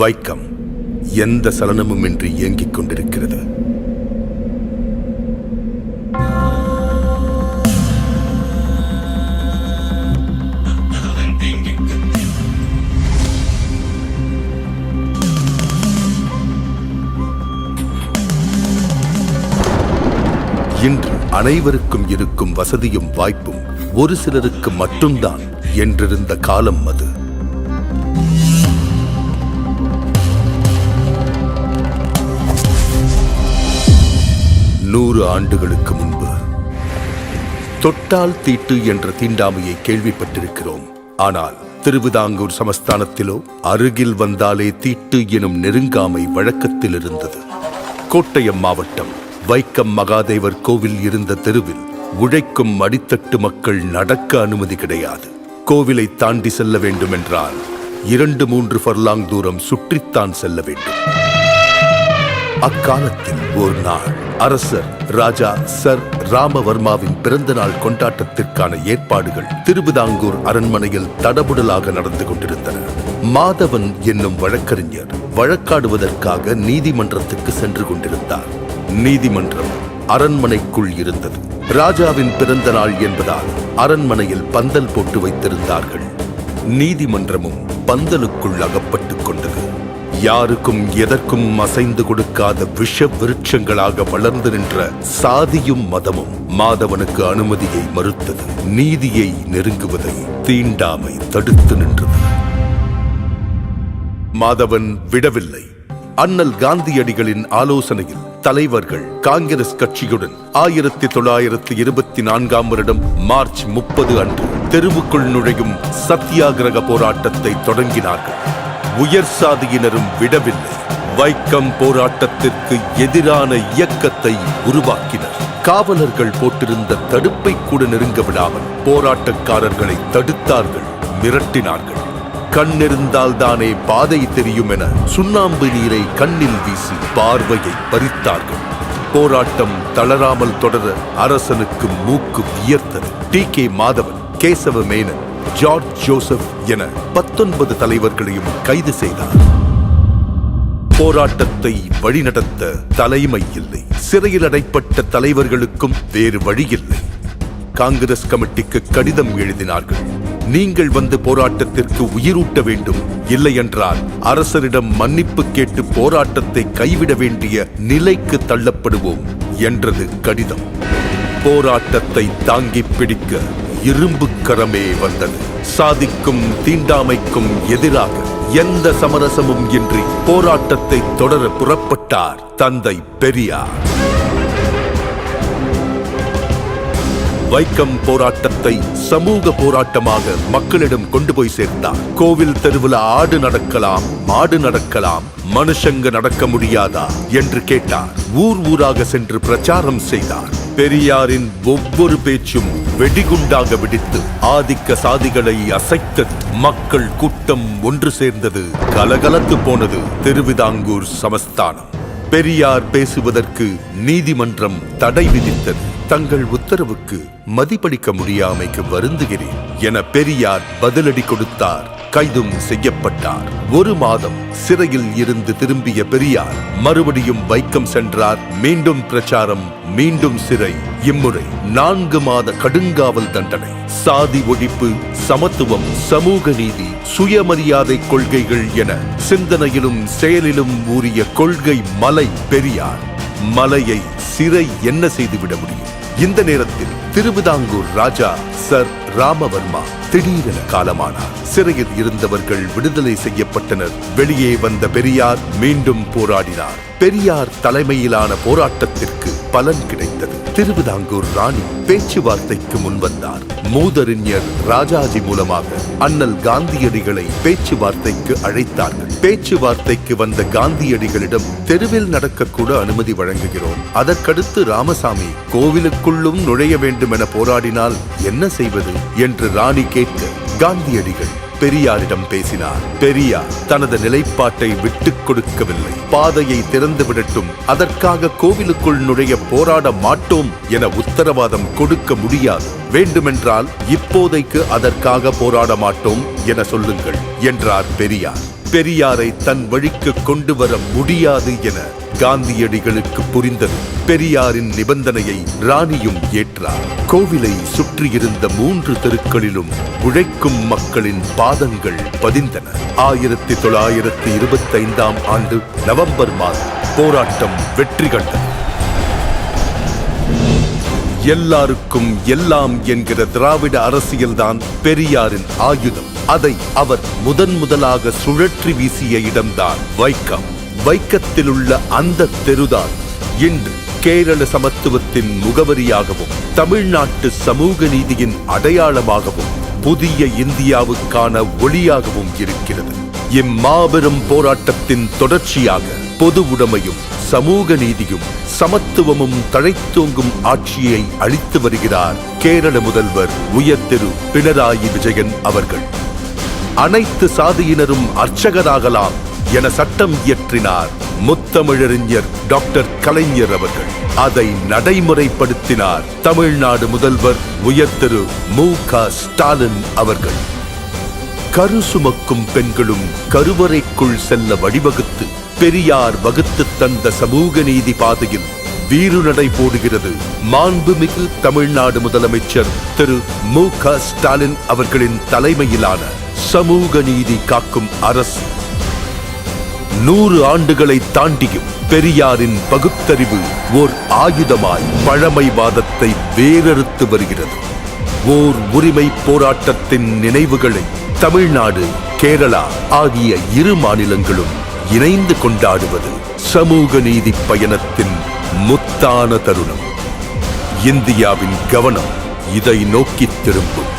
வைக்கம் எந்த சலனமுமின்றி இயங்கிக் கொண்டிருக்கிறது. இன்று அனைவருக்கும் இருக்கும் வசதியும் வாய்ப்பும் ஒரு சிலருக்கு மட்டும்தான் என்றிருந்த காலம் அது. நூறு ஆண்டுகளுக்கு முன்பு. தொட்டால் தீட்டு என்ற தீண்டாமையை கேள்விப்பட்டிருக்கிறோம். ஆனால் திருவிதாங்கூர் சமஸ்தானத்திலோ அருகில் வந்தாலே தீட்டு எனும் நெருங்காமை வழக்கத்தில் இருந்தது. கோட்டயம் மாவட்டம் வைக்கம் மகாதேவர் கோவில் இருந்த தெருவில் உழைக்கும் அடித்தட்டு மக்கள் நடக்க அனுமதி கிடையாது. கோவிலை தாண்டி செல்ல வேண்டுமென்றால் இரண்டு மூன்று ஃபர்லாங் தூரம் சுற்றித்தான் செல்ல வேண்டும். அக்காலத்தில் ஒரு நாள். அரசர் ராஜா சர் ராமவர்மாவின் பிறந்த நாள் கொண்டாட்டத்திற்கான ஏற்பாடுகள் திருவிதாங்கூர் அரண்மனையில் தடபுடலாக நடந்து கொண்டிருந்தன. மாதவன் என்னும் வழக்கறிஞர் வழக்காடுவதற்காக நீதிமன்றத்துக்கு சென்று கொண்டிருந்தார். நீதிமன்றம் அரண்மனைக்குள் இருந்தது. ராஜாவின் பிறந்த நாள் என்பதால் அரண்மனையில் பந்தல் போட்டு வைத்திருந்தார்கள். நீதிமன்றமும் பந்தலுக்குள் அகப்பட்டுக் கொண்டது. யாருக்கும் எதற்கும் அசைந்து கொடுக்காத விஷ விருட்சங்களாக வளர்ந்து நின்ற சாதியும் மதமும் மாதவனுக்கு அனுமதியை மறுத்தது நீதியை நெருங்குவதை தீண்டாமை தடுத்து நின்றது. மாதவன் விடவில்லை. அண்ணல் காந்தியடிகளின் ஆலோசனையில் தலைவர்கள் காங்கிரஸ் கட்சியுடன் ஆயிரத்தி தொள்ளாயிரத்தி இருபத்தி நான்காம் வருடம் மார்ச் முப்பது அன்று தெருவுக்குள் நுழையும் சத்தியாகிரக போராட்டத்தை தொடங்கினார்கள். உயர் சாதியினரும் விடவில்லை. வைக்கம் போராட்டத்திற்கு எதிரான இயக்கத்தை உருவாக்கினர். காவலர்கள் போட்டிருந்த தடுப்பை கூட நெருங்க விடாமல் போராட்டக்காரர்களை தடுத்தார்கள் மிரட்டினார்கள். கண்ணிருந்தால் தானே பாதை தெரியும் என சுண்ணாம்பு நீரை கண்ணில் வீசி பார்வையை பறித்தார்கள். போராட்டம் தளராமல் தொடர அரசனுக்கு மூக்கு வியர்த்தது. டி கே மாதவன் கேசவ மேனன் ஜார்ஜ் ஜோசப் என பத்தொன்பது தலைவர்களையும் கைது செய்தார். போராட்டத்தை வழிநடத்த தலைமை இல்லை சிறையில் அடைப்பட்ட தலைவர்களுக்கும் வேறு வழியில்லை. காங்கிரஸ் கமிட்டிக்கு கடிதம் எழுதினார்கள். நீங்கள் வந்து போராட்டத்திற்கு உயிரூட்ட வேண்டும். இல்லையென்றால் அரசரிடம் மன்னிப்பு கேட்டு போராட்டத்தை கைவிட வேண்டிய நிலைக்கு தள்ளப்படுவோம் என்றது கடிதம். போராட்டத்தை தாங்கி பிடிக்க இரும்பு கரமே வந்தது. சாதிக்கும் தீண்டாமைக்கும் எதிராக எந்த சமரசமும் இன்றி போராட்டத்தை தொடர புறப்பட்டார் தந்தை பெரியார். வைக்கம் போராட்டத்தை சமூக போராட்டமாக மக்களிடம் கொண்டு போய் சேர்ந்தார் கோவில் தெருவில் ஆடு நடக்கலாம் மாடு நடக்கலாம் மனுஷங்க நடக்க முடியாதா என்று கேட்டார். ஊர் ஊராக சென்று பிரச்சாரம் செய்தார். பெரியாரின் ஒவ்வொரு பேச்சும் வெடிகுண்டாக வெடித்து ஆதிக்க சாதிகளை அசைத்தது மக்கள் கூட்டம் ஒன்று சேர்ந்தது. கலகலத்து போனது திருவிதாங்கூர் சமஸ்தானம். பெரியார் பேசுவதற்கு நீதிமன்றம் தடை விதித்தது. தங்கள் உத்தரவுக்கு மதிப்பளிக்க முடியாமைக்கு வருந்துகிறேன் என பெரியார் பதிலடி கொடுத்தார். கைதும் செய்யப்பட்டார். ஒரு மாதம் சிறையில் இருந்து திரும்பிய பெரியார் மறுபடியும் வைக்கம் சென்றார். மீண்டும் பிரச்சாரம் மீண்டும் சிறை. இம்முறை நான்கு மாத கடுங்காவல் தண்டனை. சாதி ஒழிப்பு சமத்துவம் சமூக நீதி சுயமரியாதை கொள்கைகள் என சிந்தனையிலும் செயலிலும் ஊறிய கொள்கை மலை பெரியார். மலையை சிறை என்ன செய்துவிட முடியும்? இந்த நேரத்தில் திருவிதாங்கூர் ராஜா சர் ராமவர்மா திடீரென காலமானார். சிறையில் இருந்தவர்கள் விடுதலை செய்யப்பட்டனர். வெளியே வந்த பெரியார் மீண்டும் போராடினார். பெரியார் தலைமையிலான போராட்டத்திற்கு பலன் கிடைத்தது. திருவிதாங்கூர் ராணி பேச்சுவார்த்தைக்கு முன்வந்தார் மூதறிஞர் ராஜாஜி மூலமாக அண்ணல் காந்தியடிகளை பேச்சுவார்த்தைக்கு அழைத்தார்கள். பேச்சுவார்த்தைக்கு வந்த காந்தியடிகளிடம் தெருவில் நடக்கக்கூட அனுமதி வழங்குகிறோம். அதற்கடுத்து ராமசாமி கோவிலுக்குள்ளும் நுழைய வேண்டும் என போராடினால் என்ன செய்வது? என்று ராணி கேட்க காந்தியடிகள் பெரியாரிடம் பேசினார். பெரியார் தனது நிலைப்பாட்டை விட்டுக் கொடுக்கவில்லை. பாதையை திறந்து விடட்டும். அதற்காக கோவிலுக்குள் நுழைய போராட மாட்டோம் என உத்தரவாதம் கொடுக்க முடியாது. வேண்டுமென்றால் இப்போதைக்கு அதற்காக போராட மாட்டோம் என சொல்லுங்கள் என்றார் பெரியார். பெரியாரை தன் வழிக்கு கொண்டு வர முடியாது என காந்தியடிகளுக்கு புரிந்தது. பெரியாரின் நிபந்தனையை ராணியும் ஏற்றார். கோவிலை சுற்றியிருந்த மூன்று தெருக்களிலும் உழைக்கும் மக்களின் பாதங்கள் பதிந்தன. ஆயிரத்தி தொள்ளாயிரத்தி இருபத்தி ஐந்தாம் ஆண்டு நவம்பர் மாதம் போராட்டம் வெற்றி கண்டது. எல்லாருக்கும் எல்லாம் என்கிற திராவிட அரசியல்தான் பெரியாரின் ஆயுதம். அதை அவர் முதன் முதலாக சுழற்றி வீசிய இடம்தான் வைக்கம். வைக்கத்தில் உள்ள அந்த தெருதான் இன்று கேரள சமத்துவத்தின் முகவரியாகவும் தமிழ்நாட்டு சமூக நீதியின் அடையாளமாகவும் புதிய இந்தியாவுக்கான ஒளியாகவும் இருக்கிறது. இம்மாபெரும் போராட்டத்தின் தொடர்ச்சியாக பொது உடைமையும் சமூக நீதியும் சமத்துவமும் தழைத்தோங்கும் ஆட்சியை அளித்து வருகிறார் கேரள முதல்வர் உயர் திரு பினராயி விஜயன் அவர்கள். அனைத்து சாதியினரும் அர்ச்சகராகலாம் என சட்டம் இயற்றினார் முத்தமிழறிஞர் டாக்டர் கலைஞர் அவர்கள். அதை நடைமுறைப்படுத்தினார் தமிழ்நாடு முதல்வர் உயர் திரு மு க ஸ்டாலின் அவர்கள். கரு சுமக்கும் பெண்களும் கருவறைக்குள் செல்ல வழிவகுத்து பெரியார் வகுத்து தந்த சமூக நீதி பாதையில் வீறுநடை போடுகிறது மாண்புமிகு தமிழ்நாடு முதலமைச்சர் திரு மு க ஸ்டாலின் அவர்களின் தலைமையிலான சமூக நீதி காக்கும் அரசு. நூறு ஆண்டுகளை தாண்டியும் பெரியாரின் பகுத்தறிவு ஓர் ஆயுதமாய் பழமைவாதத்தை வேரறுத்து வருகிறது. ஓர் உரிமை போராட்டத்தின் நினைவுகளை தமிழ்நாடு கேரளா ஆகிய இரு மாநிலங்களும் இணைந்து கொண்டாடுவது சமூக நீதி பயணத்தின் முத்தான தருணம். இந்தியாவின் கவனம் இதை நோக்கி திரும்பும்.